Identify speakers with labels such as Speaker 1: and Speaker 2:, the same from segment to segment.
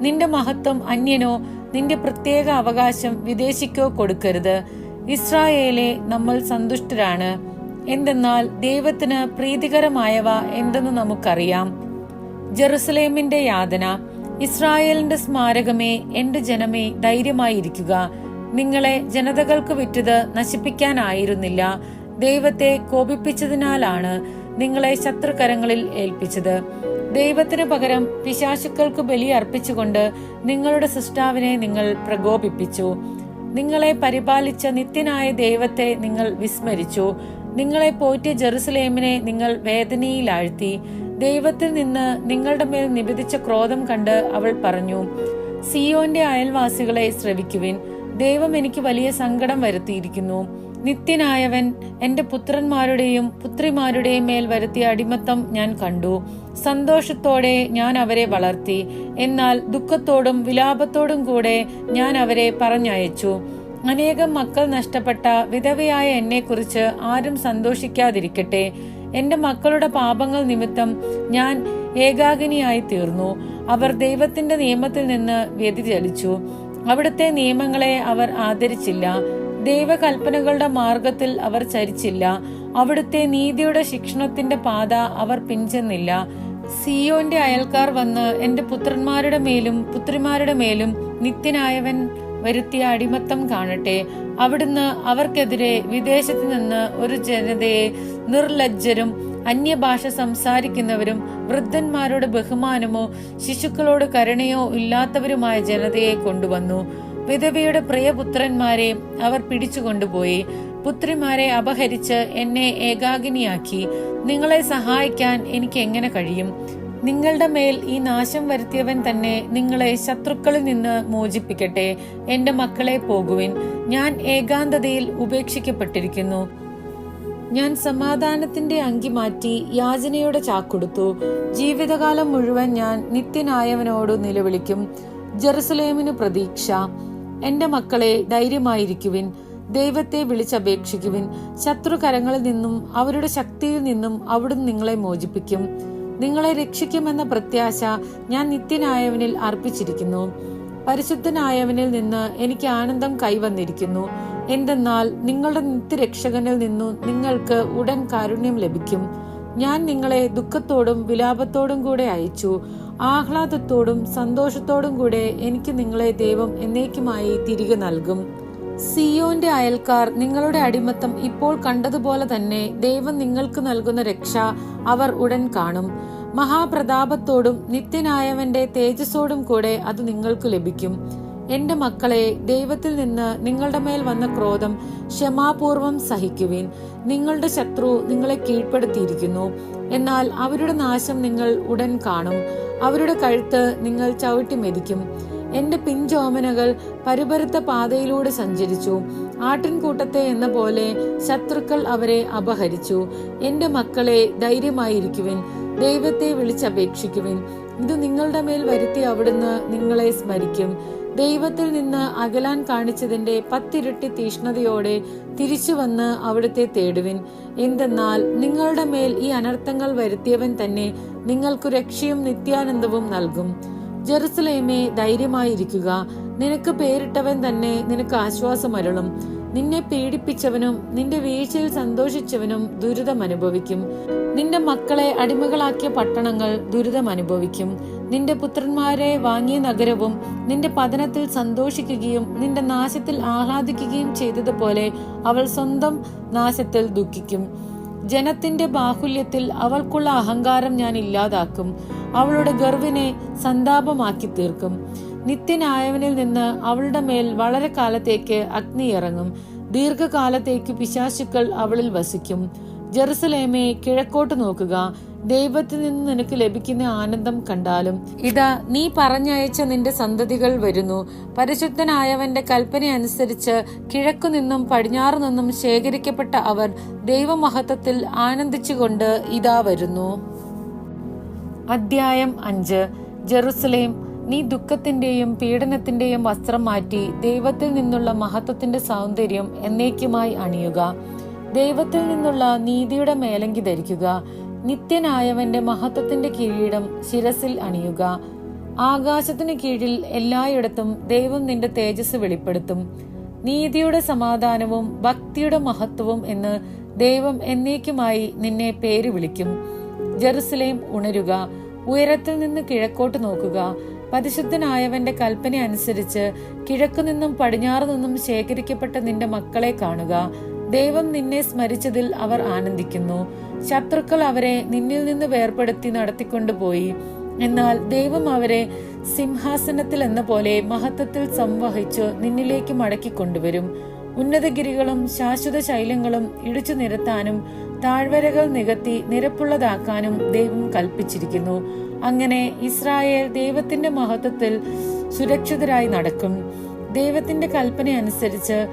Speaker 1: നിന്റെ മഹത്വം അന്യനോ നിന്റെ പ്രത്യേക അവകാശം വിദേശിക്കോ കൊടുക്കരുത്. ഇസ്രായേലെ നമ്മൾ സന്തുഷ്ടരാണ്. എന്തെന്നാൽ ദൈവത്തിന് പ്രീതികരമായവ എന്തെന്ന് നമുക്കറിയാം. ജെറുസലേമിന്റെ യാതന ഇസ്രായേലിന്റെ സ്മാരകമേ എന്റെ ജനമേ ധൈര്യമായിരിക്കുക. നിങ്ങളെ ജനതകൾക്ക് വിറ്റത് നശിപ്പിക്കാനായിരുന്നില്ല ദൈവത്തെ കോപിപ്പിച്ചതിനാലാണ് നിങ്ങളെ ശത്രുകരങ്ങളിൽ ഏൽപ്പിച്ചത്. ദൈവത്തിന് പകരം പിശാശുക്കൾക്ക് ബലി അർപ്പിച്ചുകൊണ്ട് നിങ്ങളുടെ സൃഷ്ടാവിനെ നിങ്ങൾ പ്രകോപിപ്പിച്ചു. നിങ്ങളെ പരിപാലിച്ച നിത്യനായ ദൈവത്തെ നിങ്ങൾ വിസ്മരിച്ചു. നിങ്ങളെ പോറ്റിയ ജെറുസലേമിനെ നിങ്ങൾ വേദനയിലാഴ്ത്തി. ദൈവത്തിൽ നിന്ന് നിങ്ങളുടെ മേൽ നിബിധിച്ച ക്രോധം കണ്ട് അവൾ പറഞ്ഞു സിയോന്റെ അയൽവാസികളെ ശ്രവിക്കുവിൻ. ദൈവം എനിക്ക് വലിയ സങ്കടം വരുത്തിയിരിക്കുന്നു. നിത്യനായവൻ എന്റെ പുത്രന്മാരുടെയും പുത്രിമാരുടെയും മേൽ വരുത്തിയ അടിമത്തം ഞാൻ കണ്ടു. സന്തോഷത്തോടെ ഞാൻ അവരെ വളർത്തി. എന്നാൽ ദുഃഖത്തോടും വിലാപത്തോടും കൂടെ ഞാൻ അവരെ പറഞ്ഞയച്ചു. അനേകം മക്കൾ നഷ്ടപ്പെട്ട വിധവയായ എന്നെക്കുറിച്ച് ആരും സന്തോഷിക്കാതിരിക്കട്ടെ. എന്റെ മക്കളുടെ പാപങ്ങൾ നിമിത്തം ഞാൻ ഏകാഗിനിയായി തീർന്നു. അവർ ദൈവത്തിന്റെ നിയമത്തിൽ നിന്ന് വ്യതിചലിച്ചു. അവിടുത്തെ നിയമങ്ങളെ അവർ ആദരിച്ചില്ല. ദൈവകൽപ്പനകളുടെ മാർഗത്തിൽ അവർ ചരിച്ചില്ല. അവിടുത്തെ നീതിയുടെ ശിക്ഷണത്തിന്റെ പാത അവർ പിഞ്ചെന്നില്ല സിയോന്റെ അയൽക്കാർ വന്ന് എന്റെ പുത്രന്മാരുടെ മേലും പുത്രിമാരുടെ മേലും നിത്യനായവൻ വരുത്തിയ അടിമത്തം കാണട്ടെ. അവിടുന്ന് അവർക്കെതിരെ വിദേശത്ത് നിന്ന് ഒരു ജനതയെ നിർലജ്ജരും അന്യഭാഷ സംസാരിക്കുന്നവരും വൃദ്ധന്മാരുടെ ബഹുമാനമോ ശിശുക്കളോട് കരുണയോ ഇല്ലാത്തവരുമായ ജനതയെ കൊണ്ടുവന്നു. വിധവയുടെ പ്രിയപുത്രന്മാരെ അവർ പിടിച്ചുകൊണ്ടുപോയി. പുത്രിമാരെ അപഹരിച്ച് എന്നെ ഏകാഗിനിയാക്കി. നിങ്ങളെ സഹായിക്കാൻ എനിക്ക് എങ്ങനെ കഴിയും? നിങ്ങളുടെ മേൽ ഈ നാശം വരുത്തിയവൻ തന്നെ നിങ്ങളെ ശത്രുക്കളിൽ നിന്ന് മോചിപ്പിക്കട്ടെ. എന്റെ മക്കളെ പോകുവിൻ. ഞാൻ ഏകാന്തതയിൽ ഉപേക്ഷിക്കപ്പെട്ടിരിക്കുന്നു. ഞാൻ സമാധാനത്തിന്റെ അങ്കി മാറ്റി യാചനയുടെ ചാക്കൊടുത്തു. ജീവിതകാലം മുഴുവൻ ഞാൻ നിത്യനായവനോട് നിലവിളിക്കും. ജെറുസലേമിന് പ്രതീക്ഷ. എന്റെ മക്കളെ ധൈര്യമായിരിക്കുവിൻ. ദൈവത്തെ വിളിച്ചപേക്ഷിക്കുവിൻ. ശത്രുകരങ്ങളിൽ നിന്നും അവരുടെ ശക്തിയിൽ നിന്നും അവിടുന്ന് നിങ്ങളെ മോചിപ്പിക്കും. നിങ്ങളെ രക്ഷിക്കുമെന്ന പ്രത്യാശ ഞാൻ നിത്യനായവനിൽ അർപ്പിച്ചിരിക്കുന്നു. പരിശുദ്ധനായവനിൽ നിന്ന് എനിക്ക് ആനന്ദം കൈവന്നിരിക്കുന്നു. എന്തെന്നാൽ നിങ്ങളുടെ നിത്യരക്ഷകനിൽ നിന്നു നിങ്ങൾക്ക് ഉടൻ കാരുണ്യം ലഭിക്കും. ഞാൻ നിങ്ങളെ ദുഃഖത്തോടും വിലാപത്തോടും കൂടെ അയച്ചു. ആഹ്ലാദത്തോടും സന്തോഷത്തോടും കൂടെ എനിക്ക് നിങ്ങളെ ദൈവം എന്നേക്കുമായി തിരികെ നൽകും. സിയോന്റെ അയൽക്കാർ നിങ്ങളുടെ അടിമത്തം ഇപ്പോൾ കണ്ടതുപോലെ തന്നെ ദൈവം നിങ്ങൾക്ക് നൽകുന്ന രക്ഷ അവർ ഉടൻ കാണും. മഹാപ്രതാപത്തോടും നിത്യനായവന്റെ തേജസ്സോടും കൂടെ അത് നിങ്ങൾക്ക് ലഭിക്കും. എന്റെ മക്കളെ ദൈവത്തിൽ നിന്ന് നിങ്ങളുടെ മേൽ വന്ന ക്രോധം ക്ഷമാപൂർവം സഹിക്കുവിൻ. നിങ്ങളുടെ ശത്രു നിങ്ങളെ കീഴ്പ്പെടുത്തിയിരിക്കുന്നു. എന്നാൽ അവരുടെ നാശം നിങ്ങൾ ഉടൻ കാണും. അവരുടെ കഴുത്ത് നിങ്ങൾ ചവിട്ടി മെതിക്കും. എന്റെ പിഞ്ചോമനകൾ പരുപരുത്ത പാതയിലൂടെ സഞ്ചരിച്ചു. ആട്ടിൻകൂട്ടത്തെ എന്ന പോലെ ശത്രുക്കൾ അവരെ അപഹരിച്ചു. എന്റെ മക്കളെ ധൈര്യമായിരിക്കുവിൻ. ദൈവത്തെ വിളിച്ചപേക്ഷിക്കുവിൻ. ഇത് നിങ്ങളുടെ മേൽ വരുത്തി അവിടുന്ന് നിങ്ങളെ സ്മരിക്കും. ദൈവത്തിൽ നിന്ന് അകലാൻ കാണിച്ചതിന്റെ പത്തിരട്ടി തീഷ്ണതയോടെ തിരിച്ചു വന്ന് അവിടുത്തെ തേടുവിൻ. എന്തെന്നാൽ നിങ്ങളുടെ മേൽ ഈ അനർത്ഥങ്ങൾ വരുത്തിയവൻ തന്നെ നിങ്ങൾക്കു രക്ഷയും നിത്യാനന്ദവും നൽകും. ജെറുസലേമേ ധൈര്യമായിരിക്കുക. നിനക്ക് പേരിട്ടവൻ തന്നെ നിനക്ക് ആശ്വാസമരുളും. നിന്നെ പീഡിപ്പിച്ചവനും നിന്റെ വീഴ്ചയിൽ സന്തോഷിച്ചവനും ദുരിതം അനുഭവിക്കും. നിന്റെ മക്കളെ അടിമകളാക്കിയ പട്ടണങ്ങൾ ദുരിതം അനുഭവിക്കും. നിന്റെ പുത്രന്മാരെ വാങ്ങിയ നഗരവും നിന്റെ പതനത്തിൽ സന്തോഷിക്കുകയും നിന്റെ നാശത്തിൽ ആഹ്ലാദിക്കുകയും ചെയ്തതുപോലെ അവൾ സ്വന്തം നാശത്തിൽ ദുഃഖിക്കും. ജനത്തിന്റെ ബാഹുല്യത്തിൽ അവൾക്കുള്ള അഹങ്കാരം ഞാൻ ഇല്ലാതാക്കും. അവളുടെ ഗർവിനെ സന്താപമാക്കി തീർക്കും. നിത്യനായവനിൽ നിന്ന് അവളുടെ മേൽ വളരെ കാലത്തേക്ക് അഗ്നി ഇറങ്ങും. ദീർഘകാലത്തേക്ക് പിശാശുക്കൾ അവളിൽ വസിക്കും. ജെറുസലേമെ കിഴക്കോട്ട് നോക്കുക. ദൈവത്തിൽ നിന്ന് നിനക്ക് ലഭിക്കുന്ന ആനന്ദം കണ്ടാലും ഇതാ നീ പറഞ്ഞയച്ച നിന്റെ സന്തതികൾ വരുന്നു. പരിശുദ്ധനായവന്റെ കൽപ്പന അനുസരിച്ച് കിഴക്കു നിന്നും പടിഞ്ഞാറു നിന്നും ശേഖരിക്കപ്പെട്ട അവർ ദൈവമഹത്വത്തിൽ ആനന്ദിച്ചുകൊണ്ട് ഇതാ വരുന്നു. അദ്ധ്യായം അഞ്ച്. ജെറുസലേം നീ ദുഃഖത്തിന്റെയും പീഡനത്തിന്റെയും വസ്ത്രം മാറ്റി ദൈവത്തിൽ നിന്നുള്ള മഹത്വത്തിന്റെ സൗന്ദര്യം എന്നേക്കുമായി അണിയുക. ദൈവത്തിൽ നിന്നുള്ള നീതിയുടെ മേലങ്കി ധരിക്കുക. നിത്യനായവന്റെ മഹത്വത്തിന്റെ കിരീടം ശിരസിൽ അണിയുക. ആകാശത്തിനു കീഴിൽ എല്ലായിടത്തും ദൈവം നിന്റെ തേജസ് വെളിപ്പെടുത്തും. നീതിയുടെ സമാധാനവും ഭക്തിയുടെ മഹത്വവും എന്ന് ദൈവം എന്നേക്കുമായി നിന്നെ പേര് വിളിക്കും. ജെറുസലേം ഉണരുക. ഉയരത്തിൽ നിന്ന് കിഴക്കോട്ട് നോക്കുക. പരിശുദ്ധനായവന്റെ കൽപ്പന അനുസരിച്ച് കിഴക്കു നിന്നും പടിഞ്ഞാറു നിന്നും ശേഖരിക്കപ്പെട്ട നിന്റെ മക്കളെ കാണുക. ദൈവം നിന്നെ സ്മരിച്ചതിൽ അവർ ആനന്ദിക്കുന്നു. ശത്രുക്കൾ അവരെ നിന്നിൽ നിന്ന് വേർപെടുത്തി നടത്തിക്കൊണ്ടുപോയി. എന്നാൽ ദൈവം അവരെ സിംഹാസനത്തിൽ എന്ന പോലെ മഹത്വത്തിൽ സംവഹിച്ചു നിന്നിലേക്ക് മടക്കി കൊണ്ടുവരും. ഉന്നതഗിരികളും ശാശ്വത ശൈലങ്ങളും ഇടിച്ചു നിരത്താനും താഴ്വരകൾ നികത്തി നിരപ്പുള്ളതാക്കാനും ദൈവം കൽപ്പിച്ചിരിക്കുന്നു. അങ്ങനെ ഇസ്രായേൽ ദൈവത്തിന്റെ മഹത്വത്തിൽ സുരക്ഷിതരായി നടക്കും. ദൈവത്തിന്റെ കൽപ്പന അനുസരിച്ച്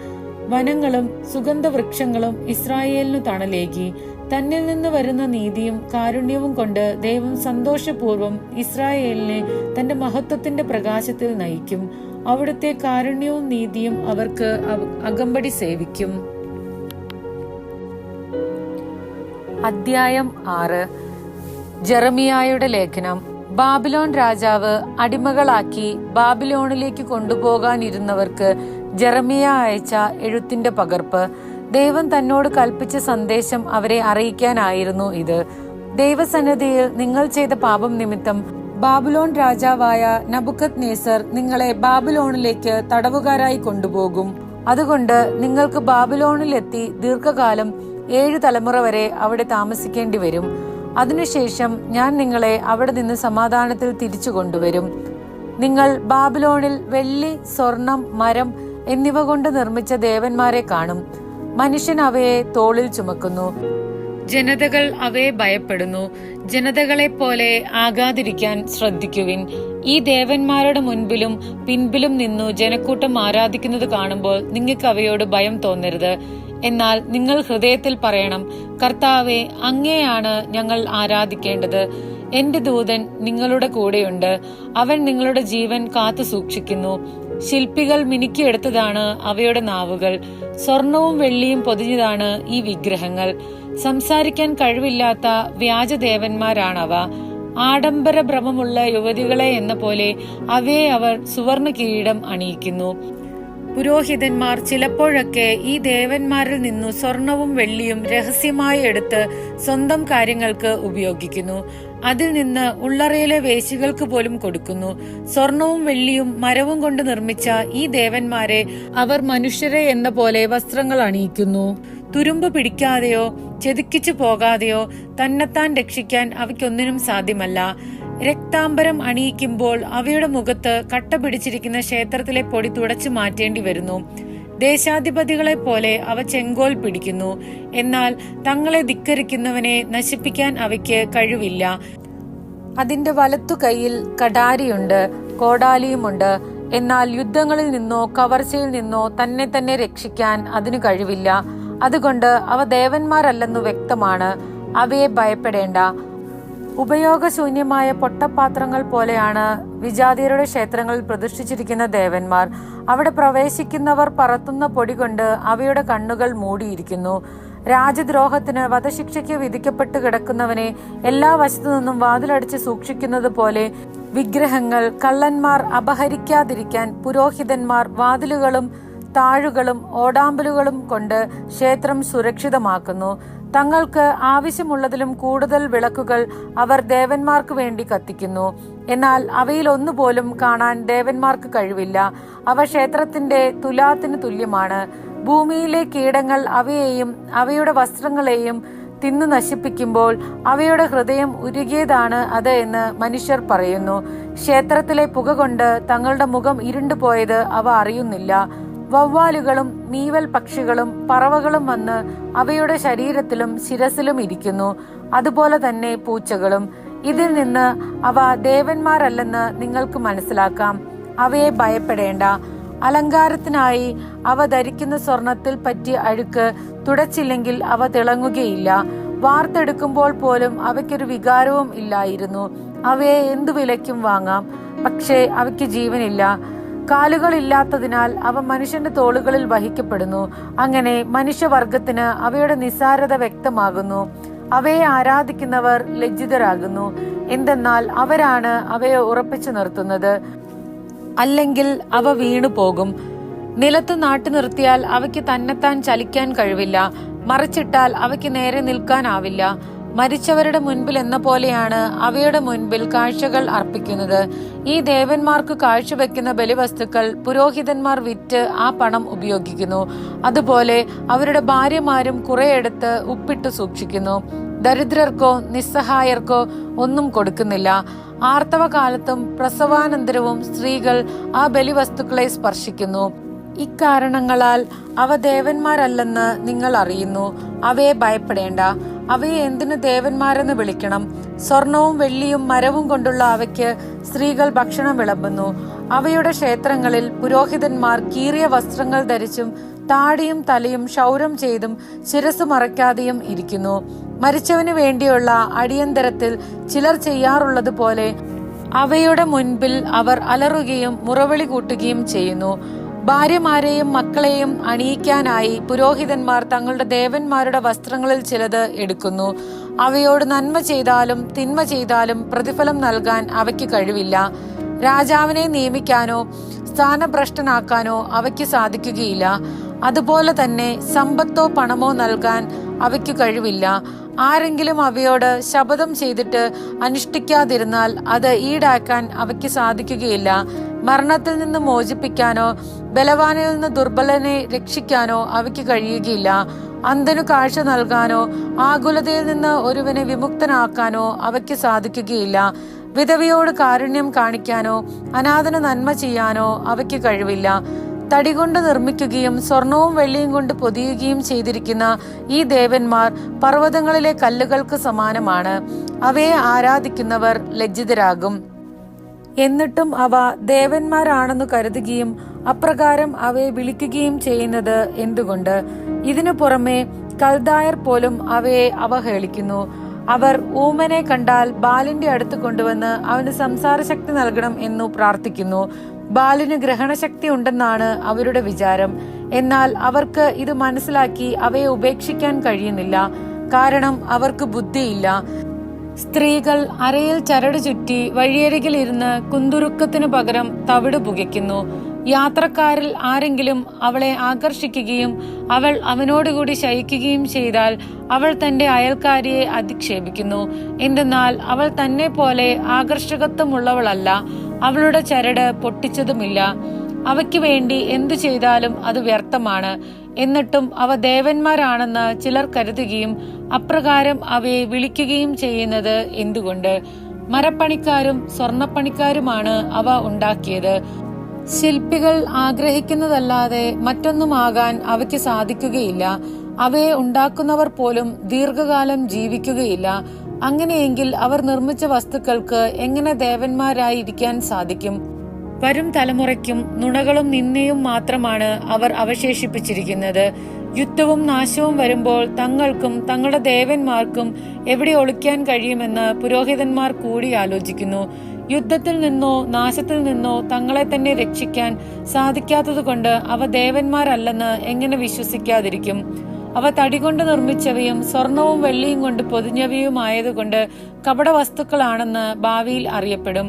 Speaker 1: വനങ്ങളും സുഗന്ധവൃക്ഷങ്ങളും ഇസ്രായേലിനു തണലേകി. തന്നിൽ നിന്ന് വരുന്ന നീതിയും കാരുണ്യവും കൊണ്ട് ദൈവം സന്തോഷപൂർവം ഇസ്രായേലിനെ തന്റെ മഹത്വത്തിന്റെ പ്രകാശത്തിൽ നയിക്കും. അവിടുത്തെ കാരുണ്യവും നീതിയും അവർക്ക് അവ- അകമ്പടി സേവിക്കും. അദ്ധ്യായം ആറ്. ജെറമിയായുടെ ലേഖനം. ബാബിലോൺ രാജാവ് അടിമകളാക്കി ബാബിലോണിലേക്ക് കൊണ്ടുപോകാനിരുന്നവർക്ക് ജെറമിയ അയച്ച എഴുത്തിന്റെ പകർപ്പ് ദൈവം തന്നോട് കൽപ്പിച്ച സന്ദേശം അവരെ അറിയിക്കാനായിരുന്നു ഇത്. ദൈവസന്നിധിയിൽ നിങ്ങൾ ചെയ്ത പാപം നിമിത്തം ബാബുലോൺ രാജാവായ നബുക്കത് നേസർ നിങ്ങളെ ബാബുലോണിലേക്ക് തടവുകാരായി കൊണ്ടുപോകും. അതുകൊണ്ട് നിങ്ങൾക്ക് ബാബുലോണിലെത്തി ദീർഘകാലം ഏഴു തലമുറ വരെ അവിടെ താമസിക്കേണ്ടി വരും. അതിനുശേഷം ഞാൻ നിങ്ങളെ അവിടെ നിന്ന് സമാധാനത്തിൽ തിരിച്ചു കൊണ്ടുവരും. നിങ്ങൾ ബാബിലോണിൽ വെള്ളി സ്വർണം മരം എന്നിവ കൊണ്ട് നിർമ്മിച്ച ദേവന്മാരെ കാണും. മനുഷ്യൻ അവയെ തോളിൽ ചുമക്കുന്നു. ജനതകൾ അവയെ ഭയപ്പെടുന്നു. ജനതകളെ പോലെ ആകാതിരിക്കാൻ ശ്രദ്ധിക്കുവിൻ. ഈ ദേവന്മാരുടെ മുൻപിലും പിൻപിലും നിന്നു ജനക്കൂട്ടം ആരാധിക്കുന്നത് കാണുമ്പോൾ നിങ്ങൾക്ക് അവയോട് ഭയം തോന്നരുത്. എന്നാൽ നിങ്ങൾ ഹൃദയത്തിൽ പറയണം കർത്താവെ അങ്ങേയാണ് ഞങ്ങൾ ആരാധിക്കേണ്ടത്. എന്റെ ദൂതൻ നിങ്ങളുടെ കൂടെയുണ്ട്. അവൻ നിങ്ങളുടെ ജീവൻ കാത്തു സൂക്ഷിക്കുന്നു ശില്പികൾ മിനുക്കിയെടുത്തതാണ് അവയുടെ നാവുകൾ. സ്വർണവും വെള്ളിയും പൊതിഞ്ഞതാണ് ഈ വിഗ്രഹങ്ങൾ. സംസാരിക്കാൻ കഴിവില്ലാത്ത വ്യാജദേവന്മാരാണവ. ആഡംബര ഭ്രമമുള്ള യുവതികളെ എന്ന പോലെ അവയെ അവർ സുവർണ കിരീടം അണിയിക്കുന്നു. പുരോഹിതന്മാർ ചിലപ്പോഴൊക്കെ ഈ ദേവന്മാരിൽ നിന്നു സ്വർണവും വെള്ളിയും രഹസ്യമായി എടുത്ത് സ്വന്തം കാര്യങ്ങൾക്ക് ഉപയോഗിക്കുന്നു. അതിൽ നിന്ന് ഉള്ളറയിലെ വേശികൾക്ക് പോലും കൊടുക്കുന്നു. സ്വർണവും വെള്ളിയും മരവും കൊണ്ട് നിർമ്മിച്ച ഈ ദേവന്മാരെ അവർ മനുഷ്യരെ എന്ന പോലെ വസ്ത്രങ്ങൾ അണിയിക്കുന്നു. തുരുമ്പ് പിടിക്കാതെയോ ചെതുക്കിച്ചു പോകാതെയോ തന്നെത്താൻ രക്ഷിക്കാൻ അവയ്ക്കൊന്നിനും സാധ്യമല്ല. രക്താംബരം അണിയിക്കുമ്പോൾ അവയുടെ മുഖത്ത് കട്ട പിടിച്ചിരിക്കുന്ന ക്ഷേത്രത്തിലെ പൊടി തുടച്ചു മാറ്റേണ്ടി വരുന്നു. ദേശാധിപതികളെ പോലെ അവ ചെങ്കോൽ പിടിക്കുന്നു. എന്നാൽ തങ്ങളെ ധിക്കരിക്കുന്നവനെ നശിപ്പിക്കാൻ അവയ്ക്ക് കഴിവില്ല. അതിന്റെ വലത്തു കൈയിൽ കടാരിയുണ്ട് കോടാലിയുമുണ്ട്. എന്നാൽ യുദ്ധങ്ങളിൽ നിന്നോ കവർച്ചയിൽ നിന്നോ തന്നെ തന്നെ രക്ഷിക്കാൻ അതിനു കഴിവില്ല. അതുകൊണ്ട് അവ ദേവന്മാരല്ലെന്നു വ്യക്തമാണ്. അവയെ ഭയപ്പെടേണ്ട. ഉപയോഗശൂന്യമായ പൊട്ടപാത്രങ്ങൾ പോലെയാണ് വിജാതിയരുടെ ക്ഷേത്രങ്ങളിൽ പ്രതിഷ്ഠിച്ചിരിക്കുന്ന ദേവന്മാർ. അവിടെ പ്രവേശിക്കുന്നവർ പറത്തുന്ന പൊടി കൊണ്ട് അവയുടെ കണ്ണുകൾ മൂടിയിരിക്കുന്നു. രാജദ്രോഹത്തിന് വധശിക്ഷയ്ക്ക് വിധിക്കപ്പെട്ട് കിടക്കുന്നവനെ എല്ലാ വശത്തു നിന്നും വാതിലടിച്ച് സൂക്ഷിക്കുന്നത് പോലെ വിഗ്രഹങ്ങൾ കള്ളന്മാർ അപഹരിക്കാതിരിക്കാൻ പുരോഹിതന്മാർ വാതിലുകളും താഴുകളും ഓടാമ്പലുകളും കൊണ്ട് ക്ഷേത്രം സുരക്ഷിതമാക്കുന്നു. തങ്ങൾക്ക് ആവശ്യമുള്ളതിലും കൂടുതൽ വിളക്കുകൾ അവർ ദേവന്മാർക്ക് വേണ്ടി കത്തിക്കുന്നു. എന്നാൽ അവയിൽ ഒന്നുപോലും കാണാൻ ദേവന്മാർക്ക് കഴിവില്ല. അവ ക്ഷേത്രത്തിന്റെ തുലാത്തിന് തുല്യമാണ്. ഭൂമിയിലെ കീടങ്ങൾ അവയെയും അവയുടെ വസ്ത്രങ്ങളെയും തിന്നു നശിപ്പിക്കുമ്പോൾ അവയുടെ ഹൃദയം ഉരുകിയതാണ് അത് എന്ന് മനുഷ്യർ പറയുന്നു. ക്ഷേത്രത്തിലെ പുക കൊണ്ട് തങ്ങളുടെ മുഖം ഇരുണ്ടുപോയത് അവ അറിയുന്നില്ല. വവ്വാലുകളും നീവൽ പക്ഷികളും പറവകളും വന്ന് അവയുടെ ശരീരത്തിലും ശിരസിലും ഇരിക്കുന്നു. അതുപോലെ തന്നെ പൂച്ചകളും. ഇതിൽ നിന്ന് അവ ദേവന്മാരല്ലെന്ന് നിങ്ങൾക്ക് മനസ്സിലാക്കാം. അവയെ ഭയപ്പെടേണ്ട. അലങ്കാരത്തിനായി അവ ധരിക്കുന്ന സ്വർണത്തിൽ പറ്റിയ അഴുക്ക് തുടച്ചില്ലെങ്കിൽ അവ തിളങ്ങുകയില്ല. വാർത്തെടുക്കുമ്പോൾ പോലും അവയ്ക്കൊരു വികാരവും ഇല്ലായിരുന്നു. അവയെ എന്തു വിലയ്ക്കും വാങ്ങാം. പക്ഷേ അവയ്ക്ക് ജീവനില്ല. കാലുകളില്ലാത്തതിനാൽ അവ മനുഷ്യന്റെ തോളുകളിൽ വഹിക്കപ്പെടുന്നു. അങ്ങനെ മനുഷ്യവർഗത്തിന് അവയുടെ നിസാരത വ്യക്തമാകുന്നു. അവയെ ആരാധിക്കുന്നവർ ലജ്ജിതരാകുന്നു. എന്തെന്നാൽ അവരാണ് അവയെ ഉറപ്പിച്ചു നിർത്തുന്നത്. അല്ലെങ്കിൽ അവ വീണു പോകും. നിലത്ത് നാട്ടു നിർത്തിയാൽ അവയ്ക്ക് തന്നെത്താൻ ചലിക്കാൻ കഴിവില്ല. മറിച്ചിട്ടാൽ അവയ്ക്ക് നേരെ നിൽക്കാനാവില്ല. മരിച്ചവരുടെ മുൻപിൽ എന്ന പോലെയാണ് അവയുടെ മുൻപിൽ കാഴ്ചകൾ അർപ്പിക്കുന്നത്. ഈ ദേവന്മാർക്ക് കാഴ്ചവെക്കുന്ന ബലിവസ്തുക്കൾ പുരോഹിതന്മാർ വിറ്റ് ആ പണം ഉപയോഗിക്കുന്നു. അതുപോലെ അവരുടെ ഭാര്യമാരും കുറെയെടുത്ത് ഉപ്പിട്ട് സൂക്ഷിക്കുന്നു. ദരിദ്രർക്കോ നിസ്സഹായർക്കോ ഒന്നും കൊടുക്കുന്നില്ല. ആർത്തവ കാലത്തും പ്രസവാനന്തരവും സ്ത്രീകൾ ആ ബലിവസ്തുക്കളെ സ്പർശിക്കുന്നു. ഇക്കാരണങ്ങളാൽ അവ ദേവന്മാരല്ലെന്ന് നിങ്ങൾ അറിയുന്നു. അവയെ ഭയപ്പെടേണ്ട. അവയെ എന്തിനു ദേവന്മാരെന്ന് വിളിക്കണം? സ്വർണവും വെള്ളിയും മരവും കൊണ്ടുള്ള അവയ്ക്ക് സ്ത്രീകൾ ഭക്ഷണം വിളമ്പുന്നു. അവയുടെ ക്ഷേത്രങ്ങളിൽ പുരോഹിതന്മാർ കീറിയ വസ്ത്രങ്ങൾ ധരിച്ചും താടിയും തലയും ക്ഷൗരം ചെയ്തും ശിരസ് മറയ്ക്കാതെയും ഇരിക്കുന്നു. മരിച്ചവന് വേണ്ടിയുള്ള അടിയന്തരത്തിൽ ചിലർ ചെയ്യാറുള്ളത് പോലെ അവയുടെ മുൻപിൽ അവർ അലറുകയും മുറവിളി കൂട്ടുകയും ചെയ്യുന്നു. ഭാര്യമാരെയും മക്കളെയും അണിയിക്കാനായി പുരോഹിതന്മാർ തങ്ങളുടെ ദേവന്മാരുടെ വസ്ത്രങ്ങളിൽ ചിലത് എടുക്കുന്നു. അവയോട് നന്മ ചെയ്താലും തിന്മ ചെയ്താലും പ്രതിഫലം നൽകാൻ അവയ്ക്ക് കഴിവില്ല. രാജാവിനെ നിയമിക്കാനോ സ്ഥാനഭ്രഷ്ടനാക്കാനോ അവയ്ക്ക് സാധിക്കുകയില്ല. അതുപോലെ തന്നെ സമ്പത്തോ പണമോ നൽകാൻ അവയ്ക്ക് കഴിവില്ല. ആരെങ്കിലും അവയോട് ശപഥം ചെയ്തിട്ട് അനുഷ്ഠിക്കാതിരുന്നാൽ അത് ഈടാക്കാൻ അവയ്ക്ക് സാധിക്കുകയില്ല. മരണത്തിൽ നിന്ന് മോചിപ്പിക്കാനോ ബലവാനിൽ നിന്ന് ദുർബലനെ രക്ഷിക്കാനോ അവയ്ക്ക് കഴിയുകയില്ല. അന്ധനു കാഴ്ച നൽകാനോ ആകുലതയിൽ നിന്ന് ഒരുവനെ വിമുക്തനാക്കാനോ അവയ്ക്ക് സാധിക്കുകയില്ല. വിധവയോട് കാരുണ്യം കാണിക്കാനോ അനാഥന നന്മ ചെയ്യാനോ അവയ്ക്ക് കഴിവില്ല. തടി കൊണ്ട് നിർമ്മിക്കുകയും സ്വർണവും വെള്ളിയും കൊണ്ട് പൊതിയുകയും ചെയ്തിരിക്കുന്ന ഈ ദേവന്മാർ പർവതങ്ങളിലെ കല്ലുകൾക്ക് സമാനമാണ്. അവയെ ആരാധിക്കുന്നവർ ലജ്ജിതരാകും. എന്നിട്ടും അവ ദേവന്മാരാണെന്ന് കരുതുകയും അപ്രകാരം അവയെ വിളിക്കുകയും ചെയ്യുന്നത് എന്തുകൊണ്ട്? ഇതിനു പുറമെ കൽദായർ പോലും അവയെ അവഹേളിക്കുന്നു. അവർ ഊമനെ കണ്ടാൽ ബാലിന്റെ അടുത്ത് കൊണ്ടുവന്ന് അവന് സംസാര ശക്തി നൽകണം എന്നു പ്രാർത്ഥിക്കുന്നു. ബാലിന് ഗ്രഹണശക്തി ഉണ്ടെന്നാണ് അവരുടെ വിചാരം. എന്നാൽ അവർക്ക് ഇത് മനസ്സിലാക്കി അവയെ ഉപേക്ഷിക്കാൻ കഴിയുന്നില്ല. കാരണം അവർക്ക് ബുദ്ധിയില്ല. സ്ത്രീകൾ അരയിൽ ചരട് ചുറ്റി വഴിയരികിൽ ഇരുന്ന് കുന്തുരുക്കത്തിനു പകരം തവിട് പുകയ്ക്കുന്നു. യാത്രക്കാരിൽ ആരെങ്കിലും അവളെ ആകർഷിക്കുകയും അവൾ അവനോടുകൂടി ശയിക്കുകയും ചെയ്താൽ അവൾ തന്റെ അയൽക്കാരിയെ അധിക്ഷേപിക്കുന്നു. എന്തെന്നാൽ അവൾ തന്നെ പോലെ ആകർഷകത്വമുള്ളവളല്ല. അവളുടെ ചരട് പൊട്ടിച്ചതുമില്ല. അവയ്ക്ക് വേണ്ടി എന്തു ചെയ്താലും അത് വ്യർത്ഥമാണ്. എന്നിട്ടും അവ ദേവന്മാരാണെന്ന് ചിലർ കരുതുകയും അപ്രകാരം അവയെ വിളിക്കുകയും ചെയ്യുന്നത് എന്തുകൊണ്ട്? മരപ്പണിക്കാരും സ്വർണപ്പണിക്കാരുമാണ് അവ ഉണ്ടാക്കിയത്. ശില്പികൾ ആഗ്രഹിക്കുന്നതല്ലാതെ മറ്റൊന്നുമാകാൻ അവയ്ക്ക് സാധിക്കുകയില്ല. അവയെ ഉണ്ടാക്കുന്നവർ പോലും ദീർഘകാലം ജീവിക്കുകയില്ല. അങ്ങനെയെങ്കിൽ അവർ നിർമ്മിച്ച വസ്തുക്കൾക്ക് എങ്ങനെ ദേവന്മാരായിരിക്കാൻ സാധിക്കും? വരും തലമുറയ്ക്കും നുണകളും നിന്നയും മാത്രമാണ് അവർ അവശേഷിപ്പിച്ചിരിക്കുന്നത്. യുദ്ധവും നാശവും വരുമ്പോൾ തങ്ങൾക്കും തങ്ങളുടെ ദേവന്മാർക്കും എവിടെ ഒളിക്കാൻ കഴിയുമെന്ന് പുരോഹിതന്മാർ കൂടി ആലോചിക്കുന്നു യുദ്ധത്തിൽ നിന്നോ നാശത്തിൽ നിന്നോ തങ്ങളെ തന്നെ രക്ഷിക്കാൻ സാധിക്കാത്തതുകൊണ്ട് അവ ദേവന്മാരല്ലെന്ന് എങ്ങനെ വിശ്വസിക്കാതിരിക്കും? അവ തടികൊണ്ട് നിർമ്മിച്ചവയും സ്വർണവും വെള്ളിയും കൊണ്ട് പൊതിഞ്ഞവയുമായതുകൊണ്ട് കപട വസ്തുക്കളാണെന്ന് ഭാവിയിൽ അറിയപ്പെടും.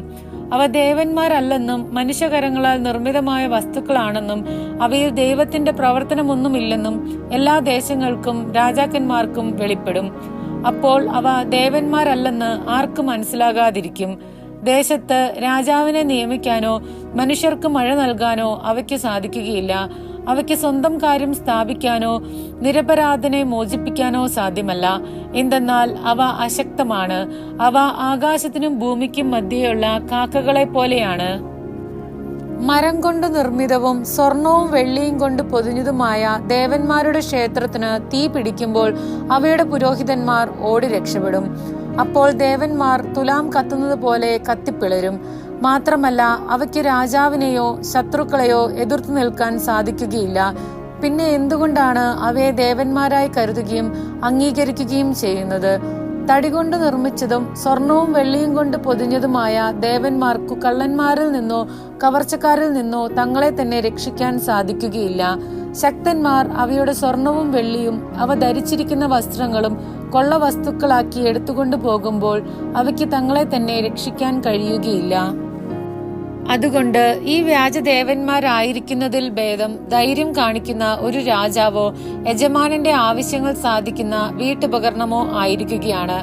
Speaker 1: അവ ദേവന്മാരല്ലെന്നും മനുഷ്യകരങ്ങളാൽ നിർമ്മിതമായ വസ്തുക്കളാണെന്നും അവയിൽ ദൈവത്തിന്റെ പ്രവർത്തനമൊന്നുമില്ലെന്നും എല്ലാ ദേശങ്ങൾക്കും രാജാക്കന്മാർക്കും വെളിപ്പെടും. അപ്പോൾ അവ ദേവന്മാരല്ലെന്ന് ആർക്കും മനസ്സിലാകാതിരിക്കും. ദേശത്ത് രാജാവിനെ നിയമിക്കാനോ മനുഷ്യർക്ക് മഴ നൽകാനോ അവയ്ക്ക് സാധിക്കുകയില്ല. അവയ്ക്ക് സ്വന്തം കാര്യം സ്ഥാപിക്കാനോ നിരപരാധനെ മോചിപ്പിക്കാനോ സാധ്യമല്ല. എന്തെന്നാൽ അവ അശക്തമാണ്. അവ ആകാശത്തിനും ഭൂമിക്കും മധ്യയുള്ള കാക്കകളെ പോലെയാണ് മരം കൊണ്ട് നിർമ്മിതവും സ്വർണവും വെള്ളിയും കൊണ്ട് പൊതിഞ്ഞതുമായ ദേവന്മാരുടെ ക്ഷേത്രത്തിന് തീ പിടിക്കുമ്പോൾ അവയുടെ പുരോഹിതന്മാർ ഓടി രക്ഷപ്പെടും. അപ്പോൾ ദേവന്മാർ തുലാം കത്തുന്നത് പോലെ കത്തിപ്പിളരും. മാത്രമല്ല അവയ്ക്ക് രാജാവിനെയോ ശത്രുക്കളെയോ എതിർത്തു നിൽക്കാൻ സാധിക്കുകയില്ല. പിന്നെ എന്തുകൊണ്ടാണ് അവയെ ദേവന്മാരായി കരുതുകയും അംഗീകരിക്കുകയും ചെയ്യുന്നത്? തടികൊണ്ട് നിർമ്മിച്ചതും സ്വർണവും വെള്ളിയും കൊണ്ട് പൊതിഞ്ഞതുമായ ദേവന്മാർക്കു കള്ളന്മാരിൽ നിന്നോ കവർച്ചക്കാരിൽ നിന്നോ തങ്ങളെ തന്നെ രക്ഷിക്കാൻ സാധിക്കുകയില്ല. ശക്തന്മാർ അവയുടെ സ്വർണവും വെള്ളിയും അവ ധരിച്ചിരിക്കുന്ന വസ്ത്രങ്ങളും കൊള്ള വസ്തുക്കളാക്കി എടുത്തുകൊണ്ടു പോകുമ്പോൾ അവയ്ക്ക് തങ്ങളെ തന്നെ രക്ഷിക്കാൻ കഴിയുകയില്ല. അതുകൊണ്ട് ഈ വ്യാജദേവന്മാരായിരിക്കുന്നതിൽ ഭേദം ധൈര്യം കാണിക്കുന്ന ഒരു രാജാവോ യജമാനന്റെ ആവശ്യങ്ങൾ സാധിക്കുന്ന വീട്ടുപകരണമോ ആയിരിക്കുകയാണ്.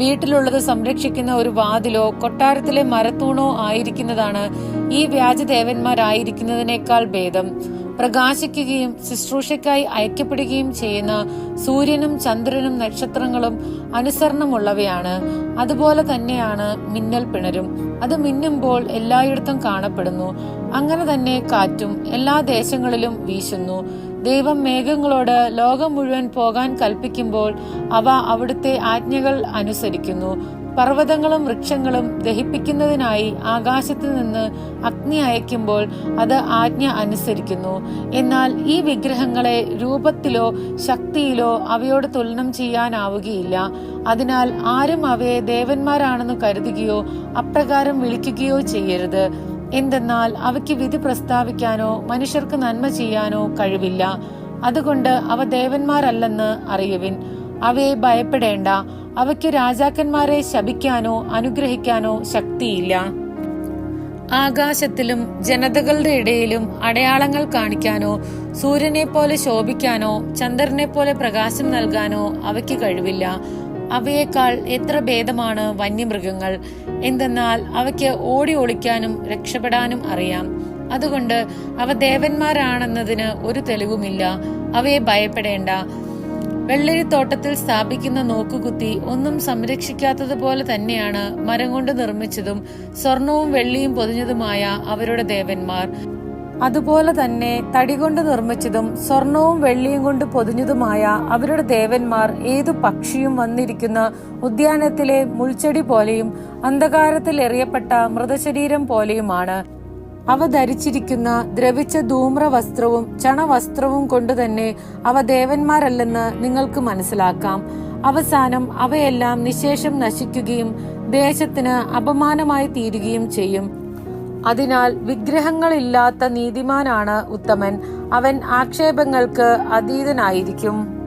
Speaker 1: വീട്ടിലുള്ളത് സംരക്ഷിക്കുന്ന ഒരു വാതിലോ കൊട്ടാരത്തിലെ മരത്തൂണോ ആയിരിക്കുന്നതാണ് ഈ വ്യാജദേവന്മാരായിരിക്കുന്നതിനേക്കാൾ ഭേദം. പ്രകാശിക്കുകയും ശുശ്രൂഷയ്ക്കായി അയക്കപ്പെടുകയും ചെയ്യുന്ന സൂര്യനും ചന്ദ്രനും നക്ഷത്രങ്ങളും അനുസരണമുള്ളവയാണ്. അതുപോലെ തന്നെയാണ് മിന്നൽ പിണരും. അത് മിന്നുമ്പോൾ എല്ലായിടത്തും കാണപ്പെടുന്നു. അങ്ങനെ തന്നെ കാറ്റും എല്ലാ ദേശങ്ങളിലും വീശുന്നു. ദൈവം മേഘങ്ങളോട് ലോകം മുഴുവൻ പോകാൻ കൽപ്പിക്കുമ്പോൾ അവ അവിടുത്തെ ആജ്ഞകൾ അനുസരിക്കുന്നു. പർവതങ്ങളും വൃക്ഷങ്ങളും ദഹിപ്പിക്കുന്നതിനായി ആകാശത്ത് നിന്ന് അഗ്നി അയക്കുമ്പോൾ അത് ആജ്ഞ അനുസരിക്കുന്നു. എന്നാൽ ഈ വിഗ്രഹങ്ങളെ രൂപത്തിലോ ശക്തിയിലോ അവയോട് തുലനം ചെയ്യാനാവുകയില്ല. അതിനാൽ ആരും അവയെ ദേവന്മാരാണെന്ന് കരുതുകയോ അപ്രകാരം വിളിക്കുകയോ ചെയ്യരുത്. എന്തെന്നാൽ അവയ്ക്ക് വിധി പ്രസ്താവിക്കാനോ മനുഷ്യർക്ക് നന്മ ചെയ്യാനോ കഴിവില്ല. അതുകൊണ്ട് അവ ദേവന്മാരല്ലെന്ന് അറിയുവിൻ. അവയെ ഭയപ്പെടേണ്ട. അവയ്ക്ക് രാജാക്കന്മാരെ ശപിക്കാനോ അനുഗ്രഹിക്കാനോ ശക്തിയില്ല. ആകാശത്തിലും ജനതകളുടെ ഇടയിലും അടയാളങ്ങൾ കാണിക്കാനോ സൂര്യനെ പോലെ ശോഭിക്കാനോ ചന്ദ്രനെ പോലെ പ്രകാശം നൽകാനോ അവയ്ക്ക് കഴിവില്ല. അവയേക്കാൾ എത്ര ഭേദമാണ് വന്യമൃഗങ്ങൾ. എന്തെന്നാൽ അവയ്ക്ക് ഓടി ഒളിക്കാനും രക്ഷപ്പെടാനും അറിയാം. അതുകൊണ്ട് അവ ദേവന്മാരാണെന്നതിന് ഒരു തെളിവുമില്ല. അവയെ ഭയപ്പെടേണ്ട. വെള്ളരിത്തോട്ടത്തിൽ സ്ഥാപിക്കുന്ന നോക്കുകുത്തി ഒന്നും സംരക്ഷിക്കാത്തതുപോലെ തന്നെയാണ് മരം കൊണ്ട് നിർമ്മിച്ചതും സ്വർണവും വെള്ളിയും പൊതിഞ്ഞതുമായ അവരുടെ ദേവന്മാർ. അതുപോലെ തന്നെ തടി കൊണ്ട് നിർമ്മിച്ചതും സ്വർണവും വെള്ളിയും കൊണ്ട് പൊതിഞ്ഞതുമായ അവരുടെ ദേവന്മാർ ഏതു പക്ഷിയും വന്നിരിക്കുന്ന ഉദ്യാനത്തിലെ മുൾച്ചെടി പോലെയും അന്ധകാരത്തിൽ എറിയപ്പെട്ട മൃതശരീരം പോലെയുമാണ്. അവ ധരിച്ചിരിക്കുന്ന ദ്രവിച്ച ധൂമ്ര വസ്ത്രവും ചണവസ്ത്രവും കൊണ്ട് തന്നെ അവ ദേവന്മാരല്ലെന്ന് നിങ്ങൾക്ക് മനസ്സിലാക്കാം. അവസാനം അവയെല്ലാം നിശേഷം നശിക്കുകയും ദേശത്തിന് അപമാനമായി തീരുകയും ചെയ്യും. അതിനാൽ വിഗ്രഹങ്ങളില്ലാത്ത നീതിമാനാണ് ഉത്തമൻ. അവൻ ആക്ഷേപങ്ങൾക്ക് അതീതനായിരിക്കും.